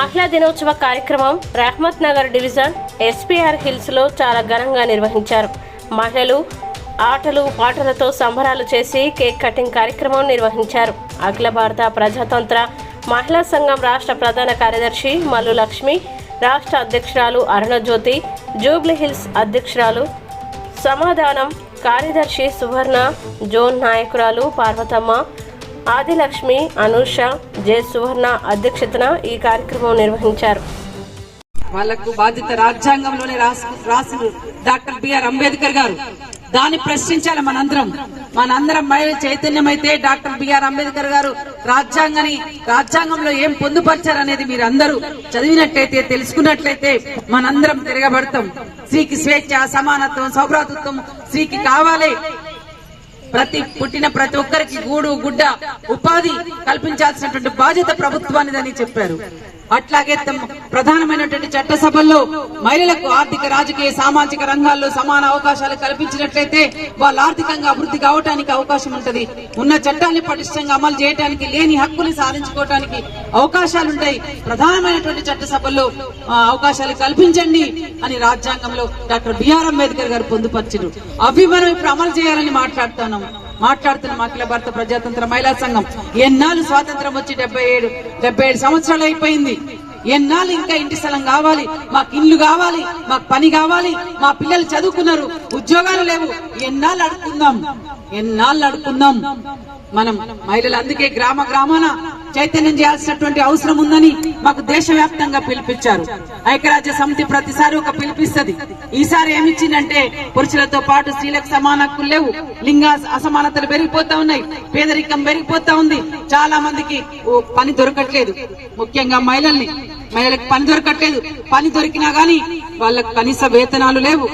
మహిళా దినోత్సవ కార్యక్రమం రహమత్ నగర్ డివిజన్ ఎస్పీఆర్ హిల్స్లో చాలా ఘనంగా నిర్వహించారు. మహిళలు ఆటలు పాటలతో సంబరాలు చేసి కేక్ కటింగ్ కార్యక్రమం నిర్వహించారు. అఖిల భారత ప్రజాతంత్ర మహిళా సంఘం రాష్ట్ర ప్రధాన కార్యదర్శి మల్లు లక్ష్మి రాష్ట్ర అధ్యక్షురాలు అరుణజ్యోతి జూబ్లీ హిల్స్ అధ్యక్షురాలు సమాధానం కార్యదర్శి సువర్ణ జోన్ నాయకురాలు పార్వతమ్మ ఆదిలక్ష్మి అనూష జె సువర్ణ అధ్యక్షతన ఈ కార్యక్రమం నిర్వహించారు. వాళ్ళకు బాధ్యత రాజ్యాంగంలోనే రాసి రాసిన డాక్టర్ బిఆర్ అంబేద్కర్ గారు. దాన్ని ప్రశ్నించాలి మనందరం. మనందరం మహిళ చైతన్యం అయితే డాక్టర్ బిఆర్ అంబేద్కర్ గారు రాజ్యాంగాన్ని రాజ్యాంగంలో ఏం పొందుపరిచారు అనేది మీరు అందరూ చదివినట్లయితే తెలుసుకున్నట్లయితే మనందరం తిరగబడతాం. స్త్రీకి స్వేచ్ఛ సమానత్వం సౌభ్రాతృత్వం స్త్రీకి కావాలి. ప్రతి పుట్టిన ప్రతి ఒక్కరికి గూడు గుడ్డ ఉపాధి కల్పించాల్సినటువంటి బాధ్యత ప్రభుత్వానిదని చెప్పారు. అట్లాగే ప్రధానమైనటువంటి చట్టసభల్లో మహిళలకు ఆర్థిక రాజకీయ సామాజిక రంగాల్లో సమాన అవకాశాలు కల్పించినట్లయితే వాళ్ళు ఆర్థికంగా అభివృద్ధి కావడానికి అవకాశం ఉంటది. ఉన్న చట్టాన్ని పటిష్టంగా అమలు చేయడానికి లేని హక్కుని సాధించుకోవడానికి అవకాశాలుంటాయి. ప్రధానమైనటువంటి చట్టసభల్లో అవకాశాలు కల్పించండి అని రాజ్యాంగంలో డాక్టర్ బిఆర్ అంబేద్కర్ గారు పొందుపరిచారు అవి మనం ఇప్పుడు అమలు చేయాలని మాట్లాడుతున్నాం. మాట్లాడుతున్నాం అఖిల భారత ప్రజాతంత్ర మహిళా సంఘం. ఎన్నాళ్ళు స్వాతంత్రం వచ్చి డెబ్బై ఏడు డెబ్బై ఏడు సంవత్సరాలు అయిపోయింది. ఎన్నాళ్ళు ఇంకా ఇంటి స్థలం కావాలి మాకు ఇల్లు కావాలి మాకు పని కావాలి మా పిల్లలు చదువుకున్నారు ఉద్యోగాలు లేవు. ఎన్నాళ్ళు అడుక్కుందాం? ఎన్నాళ్ళు అడుక్కుందాం? మనం మహిళలు అందుకే గ్రామ గ్రామాన చైతన్యం చేయాల్సినటువంటి అవసరం ఉందని మాకు దేశవ్యాప్తంగా పిలిపించారు. ఐక్యరాజ్య సమితి ప్రతిసారి ఒక పిలిపిస్తది. ఈసారి ఏమిచ్చిందంటే పురుషులతో పాటు స్త్రీలకు సమాన హక్కులు లేవు. లింగ అసమానతలు పెరిగిపోతా ఉన్నాయి. పేదరికం పెరిగిపోతా ఉంది. చాలా మందికి ఓ పని దొరకట్లేదు. ముఖ్యంగా మహిళల్ని. మహిళలకు పని దొరకట్లేదు. పని దొరికినా గానీ వాళ్ళకు కనీస వేతనాలు లేవు.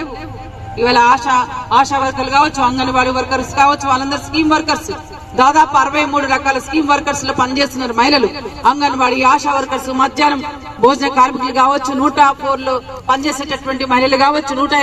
ఇవాళ ఆశా ఆశా వర్కర్లు కావచ్చు అంగన్వాడీ వర్కర్స్ కావచ్చు వాళ్ళందరూ స్కీమ్ వర్కర్స్. దాదాపు అరవై మూడు రకాల స్కీమ్ వర్కర్స్లో పనిచేస్తున్నారు మహిళలు. అంగన్వాడీ ఆశా వర్కర్స్ మధ్యాహ్నం భోజన కార్మికులు కావచ్చు నూట ఫోర్లో పనిచేసేటటువంటి మహిళలు కావచ్చు నూట